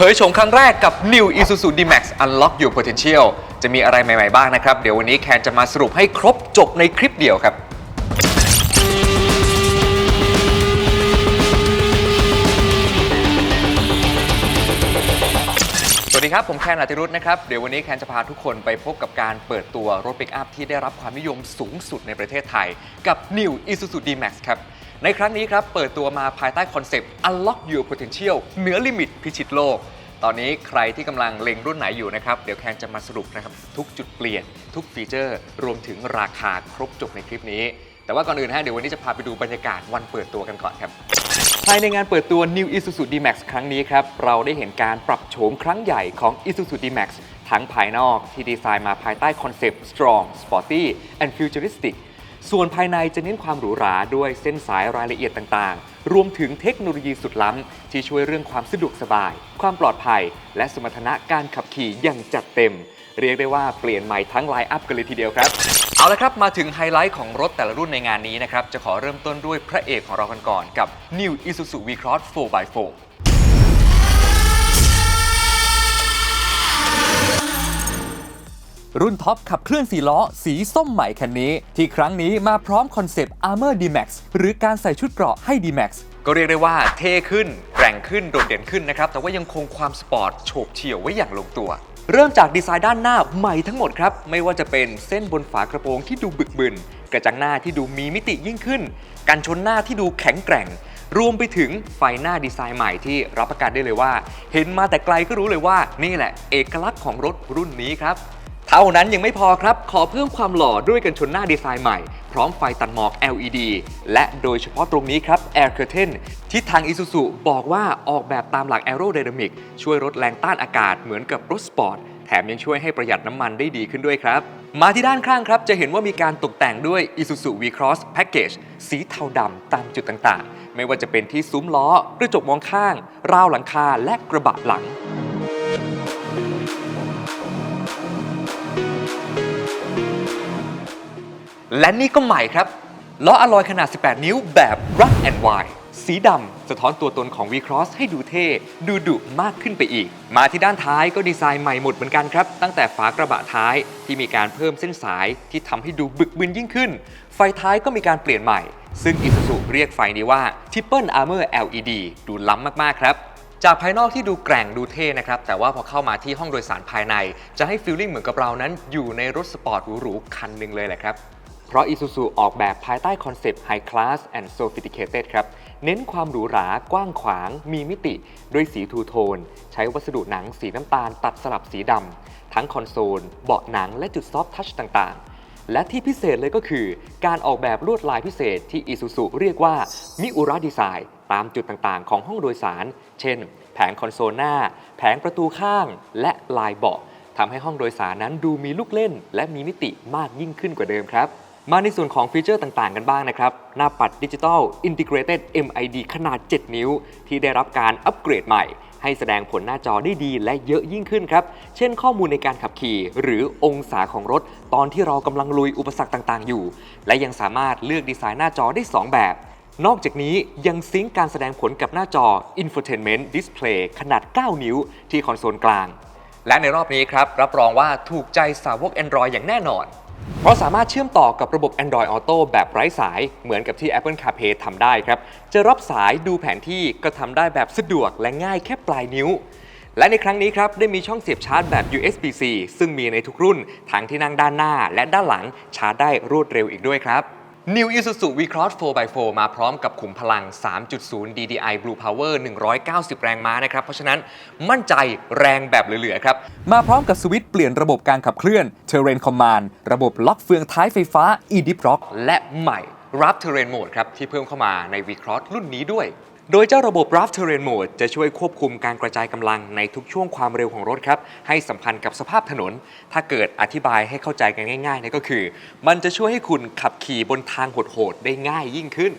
เผยโฉมครั้งแรกกับ New Isuzu D-Max Unlock Your Potential จะมีอะไรใหม่ ๆ บ้างนะครับ เดี๋ยววันนี้แคนจะมาสรุปให้ครบจบในคลิปเดียวครับ สวัสดีครับ ผมแคนอาติรุธนะครับ เดี๋ยววันนี้แคนจะพาทุกคนไปพบกับการเปิดตัวรถปิกอัพที่ได้รับความนิยมสูงสุดในประเทศไทย กับ New Isuzu D-Max ครับ ในครั้งนี้ครับเปิดตัวมาภายใต้คอนเซปต์ Unlock Your Potential เหนือลิมิตพิชิตโลก ตอนนี้ใครที่กำลังเล็งรุ่นไหนอยู่นะครับ เดี๋ยวแคนจะมาสรุปนะครับทุกจุดเปลี่ยน ทุกฟีเจอร์ รวมถึงราคาครบจบในคลิปนี้ แต่ว่าก่อนอื่นฮะเดี๋ยววันนี้จะพาไปดูบรรยากาศวันเปิดตัวกันก่อนครับ ภายในงานเปิดตัว New Isuzu D-Max ครั้งนี้ครับเราได้เห็นการปรับโฉมครั้งใหญ่ของ Isuzu D-Max ทั้งภายนอกที่ดีไซน์มาภายใต้คอนเซปต์ Strong Sporty and Futuristic ส่วนภายในจะเน้นความหรูหราด้วยเส้นสายรายละเอียดต่างๆ รวมถึงเทคโนโลยีสุดล้ำ ที่ช่วยเรื่องความสะดวกสบาย ความปลอดภัย และสมรรถนะการขับขี่อย่างจัดเต็ม เรียกได้ว่าเปลี่ยนใหม่ทั้งไลน์อัพกันเลยทีเดียวครับ เอาละครับ มาถึงไฮไลท์ของรถแต่ละรุ่นในงานนี้นะครับ จะขอเริ่มต้นด้วยพระเอกของเรากันก่อนกับ New Isuzu V-Cross 4x4 รุ่นท็อปขับเคลื่อน4ล้อ สีส้มใหม่คันนี้ ที่ครั้งนี้มาพร้อมคอนเซปต์ Armor D-Max หรือการใส่ชุดเกราะให้ D-Max ก็เรียกได้ว่าเท่ขึ้นแกร่งขึ้นโดดเด่นขึ้นนะครับ แต่ว่ายังคงความสปอร์ตโฉบเฉี่ยวไว้อย่างลงตัว เริ่มจากดีไซน์ด้านหน้าใหม่ทั้งหมดครับ ไม่ว่าจะเป็นเส้นบนฝากระโปรงที่ดูบึกบึน กระจังหน้าที่ดูมีมิติยิ่งขึ้น กันชนหน้าที่ดูแข็งแกร่ง รวมไปถึงไฟหน้าดีไซน์ใหม่ที่รับประกันได้เลยว่า เห็นมาแต่ไกลก็รู้เลยว่านี่แหละ เอกลักษณ์ของรถรุ่นนี้ครับ เท่านั้นยังไม่พอครับ ขอเพิ่มความหล่อด้วยกันชนหน้าดีไซน์ใหม่ พร้อมไฟตัดหมอก LED และโดยเฉพาะตรงนี้ครับ Air Curtain ที่ทาง Isuzu บอกว่าออกแบบตามหลัก Aerodynamic ช่วยลดแรงต้านอากาศเหมือนกับรถสปอร์ต แถมยังช่วยให้ประหยัดน้ำมันได้ดีขึ้นด้วยครับ มาที่ด้านข้างครับจะเห็นว่ามีการตกแต่งด้วย Isuzu V-Cross Package สีเทาดำตามจุดต่างๆ ไม่ว่าจะเป็นที่ซุ้มล้อกระจกมองข้าง ราวหลังคาและกระบะหลัง และนี่ก็ใหม่ครับล้ออลอยขนาด 18 นิ้วแบบ Rock and Wide สีดำสะท้อนตัวตนของ V-Cross ให้ดูเท่ ดูดุมากขึ้นไปอีก มาที่ด้านท้ายก็ดีไซน์ใหม่หมดเหมือนกันครับ ตั้งแต่ฝากระบะท้ายที่มีการเพิ่มเส้นสายที่ทำให้ดูบึกบึนยิ่งขึ้น ไฟท้ายก็มีการเปลี่ยนใหม่ ซึ่ง Isuzu เรียกไฟนี้ว่า Triple Armor LED ดูล้ำมากๆครับจากภายนอกที่ดูแกร่งดูเท่นะครับ แต่ว่าพอเข้ามาที่ห้องโดยสารภายใน จะให้ฟีลลิ่งเหมือนกับเรานั้นอยู่ในรถสปอร์ตหรูๆคันหนึ่งเลยแหละครับ เพราะ Isuzu ออกแบบภายใต้คอนเซปต์ High Class and Sophisticated ครับ เน้นความหรูหรากว้างขวาง มีมิติ ด้วยสีทูโทน ใช้วัสดุหนังสีน้ำตาลตัดสลับสีดำ ทั้งคอนโซล เบาะหนังและจุดซอฟทัชต่างๆ และที่พิเศษเลยก็คือ การออกแบบลวดลายพิเศษที่ Isuzu เรียกว่ามิอุระดีไซน์ตามจุดต่างๆ ของห้องโดยสาร เช่น แผงคอนโซลหน้า แผงประตูข้าง และลายเบาะทำให้ห้องโดยสารนั้นดูมีลูกเล่น และมีมิติมากยิ่งขึ้นกว่าเดิมครับ มาในส่วนของฟีเจอร์ต่างๆ กันบ้างนะครับ หน้าปัดดิจิ t a ล Integrated MID ขนาด 7 นิ้ว ที่ได้รับการอัปเกรดใหม่ ให้แสดงผลหน้าจอได้ดีและเยอะยิ่งขึ้นครับ เช่นข้อมูลในการขับขี่ หรือองศาของรถ ตอนที่เรากำลังลุยอุปสรรคต่างๆ อยู่ และยังสามารถเลือกดีไซน์หน้าจอได้ 2 แบบนอกจากนี้ยังซิงก์การแสดงผลกับหน้าจอ Infotainment Display ขนาด 9 นิ้ว ที่คอนโซลกลาง และในรอบนี้ครับ รับรองว่าถูกใจสาวก Android อย่างแน่นอน เพราะสามารถเชื่อมต่อกับระบบ Android Auto แบบไร้สายเหมือนกับที่ Apple CarPlay ทำได้ครับ จะรับสายดูแผนที่ก็ทำได้แบบสะดวกและง่ายแค่ปลายนิ้ว และในครั้งนี้ครับได้มีช่องเสียบชาร์จแบบ USB-C ซึ่งมีในทุกรุ่นทั้งที่นั่งด้านหน้าและด้านหลังชาร์จได้รวดเร็วอีกด้วยครับ New Isuzu V-Cross 4x4 มาพร้อมกับขุมพลัง 3.0 DDI Blue Power 190 แรงม้านะครับ เพราะฉะนั้นมั่นใจแรงแบบเหลือ ๆ ครับ มาพร้อมกับสวิตช์เปลี่ยนระบบการขับเคลื่อน Terrain Command ระบบล็อกเฟืองท้ายไฟฟ้า eDip Rock และใหม่ r a p Terrain Mode ครับ ที่เพิ่มเข้ามาใน V-Cross รุ่นนี้ด้วย โดยเจ้าระบบ Raft Terrain Mode จะช่วยควบคุมการกระจายกำลังในทุกช่วงความเร็วของรถครับ ให้สัมพันธ์กับสภาพถนน ถ้าเกิดอธิบายให้เข้าใจกันง่ายๆนั่นก็คือ มันจะช่วยให้คุณขับขี่บนทางโหดๆได้ง่ายยิ่งขึ้น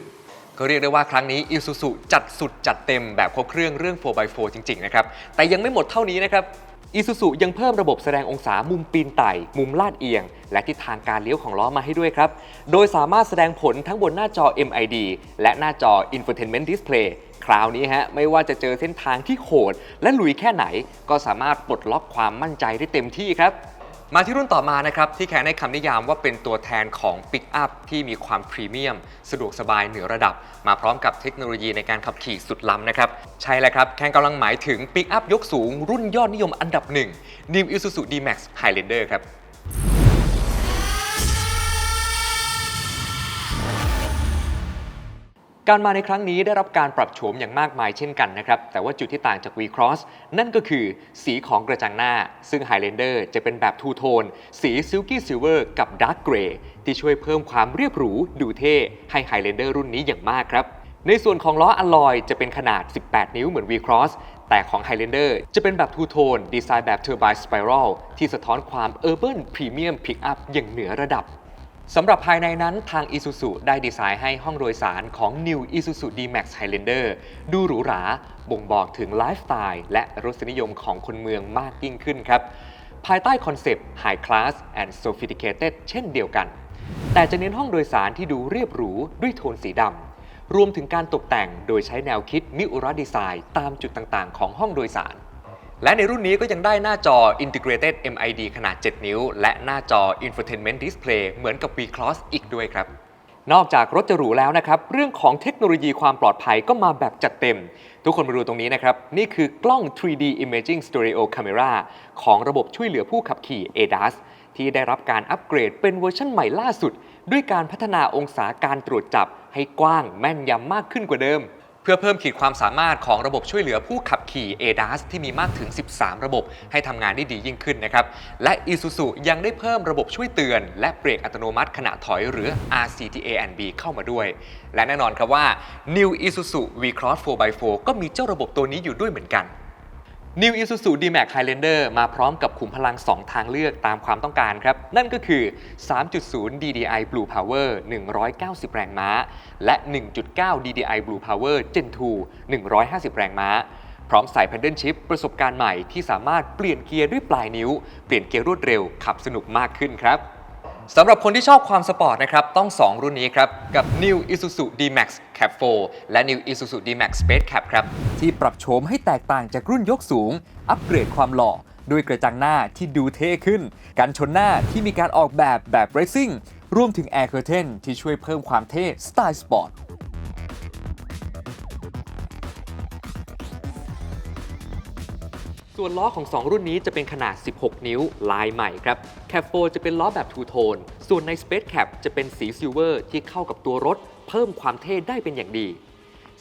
ก็เรียกได้ว่าครั้งนี้ Isuzu จัดสุดจัดเต็มแบบครบเครื่องเรื่อง 4x4 จริงๆนะครับ แต่ยังไม่หมดเท่านี้นะครับ อีซูซูยังเพิ่มระบบแสดงองศามุมปีนไต่ มุมลาดเอียง และทิศทางการเลี้ยวของล้อมาให้ด้วยครับ โดยสามารถแสดงผลทั้งบนหน้าจอ MID และหน้าจอ Infotainment Display คราวนี้ฮะ ไม่ว่าจะเจอเส้นทางที่โหด และลุยแค่ไหน ก็สามารถปลดล็อกความมั่นใจได้เต็มที่ครับ มาที่รุ่นต่อมานะครับที่แคนให้คำนิยามว่าเป็นตัวแทนของปิกอัพที่มีความพรีเมียม สะดวกสบายเหนือระดับ มาพร้อมกับเทคโนโลยีในการขับขี่สุดล้ำนะครับ ใช่แล้วครับแคนกำลังหมายถึงปิกอัพยกสูงรุ่นยอดนิยมอันดับหนึ่ง New Isuzu D-Max Highlander ครับ การมาในครั้งนี้ได้รับการปรับโฉมอย่างมากมายเช่นกันนะครับ แต่ว่าจุดที่ต่างจาก V-Cross นั่นก็คือสีของกระจังหน้า ซึ่ง Highlander จะเป็นแบบทูโทน สี Silky Silver กับ Dark Grey ที่ช่วยเพิ่มความเรียบหรูดูเท่ให้ Highlander รุ่นนี้อย่างมากครับ ในส่วนของล้ออลลอยจะเป็นขนาด 18 นิ้วเหมือน V-Cross แต่ของ Highlander จะเป็นแบบทูโทน ดีไซน์แบบ Turbine Spiral ที่สะท้อนความ Urban Premium Pickup อย่างเหนือระดับ สำหรับภายในนั้นทาง Isuzu ได้ดีไซน์ให้ห้องโดยสารของ New Isuzu D-Max Highlander ดูหรูหรา บ่งบอกถึงไลฟ์สไตล์และรสนิยมของคนเมืองมากยิ่งขึ้นครับ ภายใต้คอนเซปต์ High Class and Sophisticated เช่นเดียวกัน แต่จะเน้นห้องโดยสารที่ดูเรียบหรูด้วยโทนสีดำ รวมถึงการตกแต่งโดยใช้แนวคิดมิอุระดีไซน์ตามจุดต่างๆ ของห้องโดยสาร และในรุ่นนี้ก็ยังได้หน้าจอ Integrated MID ขนาด 7 นิ้ว และหน้าจอ Infotainment Display เหมือนกับ V-Cross อีกด้วยครับ นอกจากรถจะหรูแล้วนะครับ เรื่องของเทคโนโลยีความปลอดภัยก็มาแบบจัดเต็ม ทุกคนมาดูตรงนี้นะครับ นี่คือกล้อง 3D Imaging Stereo Camera ของระบบช่วยเหลือผู้ขับขี่ ADAS ที่ได้รับการอัปเกรดเป็นเวอร์ชันใหม่ล่าสุด ด้วยการพัฒนาองศาการตรวจจับให้กว้างแม่นยำมากขึ้นกว่าเดิม เพื่อเพิ่มขีดความสามารถของระบบช่วยเหลือผู้ขับขี่ ADAS ที่มีมากถึง 13 ระบบให้ทำงานได้ดียิ่งขึ้นนะครับ และ Isuzu ยังได้เพิ่มระบบช่วยเตือน และเบรกอัตโนมัติขณะถอยหรือ RCTA-NB เข้ามาด้วย และแน่นอนครับว่า New Isuzu V-Cross 4x4 ก็มีเจ้าระบบตัวนี้อยู่ด้วยเหมือนกัน New Isuzu D-Max Highlander มาพร้อมกับขุมพลัง 2 ทางเลือกตามความต้องการครับ นั่นก็คือ 3.0 DDI Blue Power 190 แรงม้า และ 1.9 DDI Blue Power Gen 2 150 แรงม้า พร้อมใส่ Paddle Shift ประสบการณ์ใหม่ที่สามารถเปลี่ยนเกียร์ด้วยปลายนิ้ว เปลี่ยนเกียร์รวดเร็วขับสนุกมากขึ้นครับ สำหรับคนที่ชอบความสปอร์ตนะครับ ต้อง 2 รุ่นนี้ครับ กับ New Isuzu D-Max Cab 4และ New Isuzu D-Max Space Cab ครับ ที่ปรับโฉมให้แตกต่างจากรุ่นยกสูง อัปเกรดความหล่อ ด้วยกระจังหน้าที่ดูเท่ขึ้นการชนหน้าที่มีการออกแบบแบบ Racing รวมถึง Air Curtain ที่ช่วยเพิ่มความเท่สไตล์สปอร์ต ส่วนล้อของ 2 รุ่นนี้จะเป็นขนาด 16 นิ้ว ลายใหม่ครับ Cap 4จะเป็นล้อแบบทูโทน ส่วนใน Space Cap จะเป็นสีซิลเวอร์ที่เข้ากับตัวรถ เพิ่มความเท่ได้เป็นอย่างดี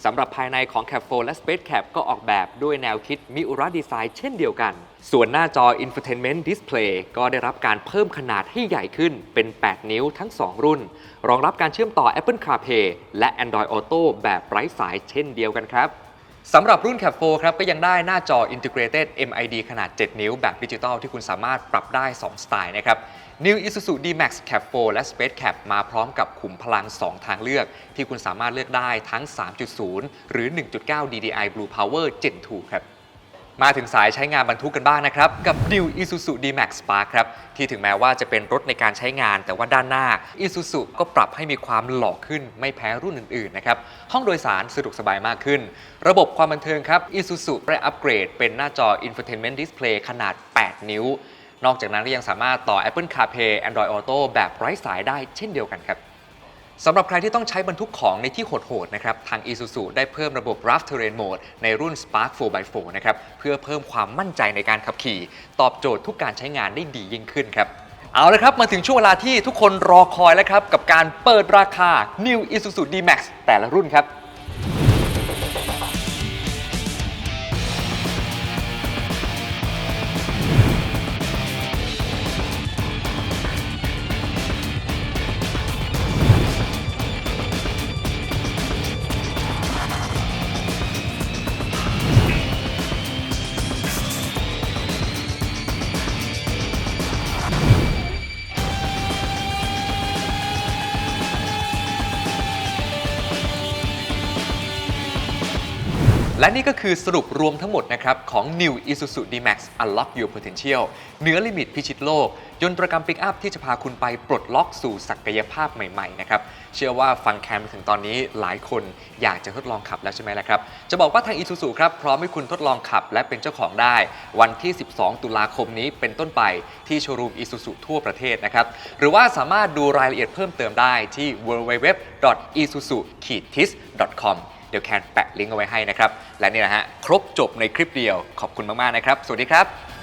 สำหรับภายในของ Cap 4และ Space Cap ก็ออกแบบด้วยแนวคิดมิอุระดีไซน์เช่นเดียวกัน ส่วนหน้าจอ Infotainment Display ก็ได้รับการเพิ่มขนาดให้ใหญ่ขึ้นเป็น 8 นิ้วทั้ง 2 รุ่น รองรับการเชื่อมต่อ Apple CarPlay และ Android Auto แบบไร้สายเช่นเดียวกันครับ สำหรับรุ่น Cap 4ครับก็ยังได้หน้าจอ Integrated MID ขนาด 7 นิ้วแบบดิจิตอลที่คุณสามารถปรับได้ 2 สไตล์นะครับ New Isuzu D-Max Cap 4 และ Space Cap มาพร้อมกับขุมพลัง 2 ทางเลือก ที่คุณสามารถเลือกได้ทั้ง 3.0 หรือ 1.9 DDI Blue Power Gen 2 ครับ มาถึงสายใช้งานบรรทุกกันบ้างนะครับ กับ New Isuzu D-Max Spark ครับ ที่ถึงแม้ว่าจะเป็นรถในการใช้งาน แต่ว่าด้านหน้า Isuzu ก็ปรับให้มีความหล่อขึ้นไม่แพ้รุ่นอื่นๆนะครับ ห้องโดยสารสะดวกสบายมากขึ้น ระบบความบันเทิงครับ Isuzu ได้อัปเกรดเป็นหน้าจอ Infotainment Display ขนาด 8 นิ้ว นอกจากนั้นก็ยังสามารถต่อ Apple CarPlay Android Auto แบบไร้สายได้เช่นเดียวกันครับ สำหรับใครที่ต้องใช้บรรทุกของในที่โหดๆนะครับ ทาง Isuzu ได้เพิ่มระบบ Rough Terrain Mode ในรุ่น Spark 4x4 นะครับ เพื่อเพิ่มความมั่นใจในการขับขี่ ตอบโจทย์ทุกการใช้งานได้ดียิ่งขึ้นครับ เอาละครับ มาถึงช่วงเวลาที่ทุกคนรอคอยแล้วครับ กับการเปิดราคา New Isuzu D-Max แต่ละรุ่นครับ และนี่ก็คือสรุปรวมทั้งหมดนะครับ ของ New Isuzu D-Max Unlock Your Potential เหนือลิมิตพิชิตโลก ยนตรกรรมปิกอัพที่จะพาคุณไปปลดล็อกสู่ศักยภาพใหม่ๆนะครับ เชื่อว่าฟังแคมถึงตอนนี้หลายคนอยากจะทดลองขับแล้วใช่ไหมล่ะครับ จะบอกว่าทาง Isuzu ครับ พร้อมให้คุณทดลองขับและเป็นเจ้าของได้ วันที่ 12 ตุลาคมนี้เป็นต้นไปที่โชว์รูม Isuzu ทั่วประเทศนะครับ หรือว่าสามารถดูรายละเอียดเพิ่มเติมได้ที่ www.isuzu-tis.com เดี๋ยวแคนแปะลิงก์เอาไว้ให้นะครับ และนี่นะฮะ ครบจบในคลิปเดียว ขอบคุณมาก ๆ นะครับ สวัสดีครับ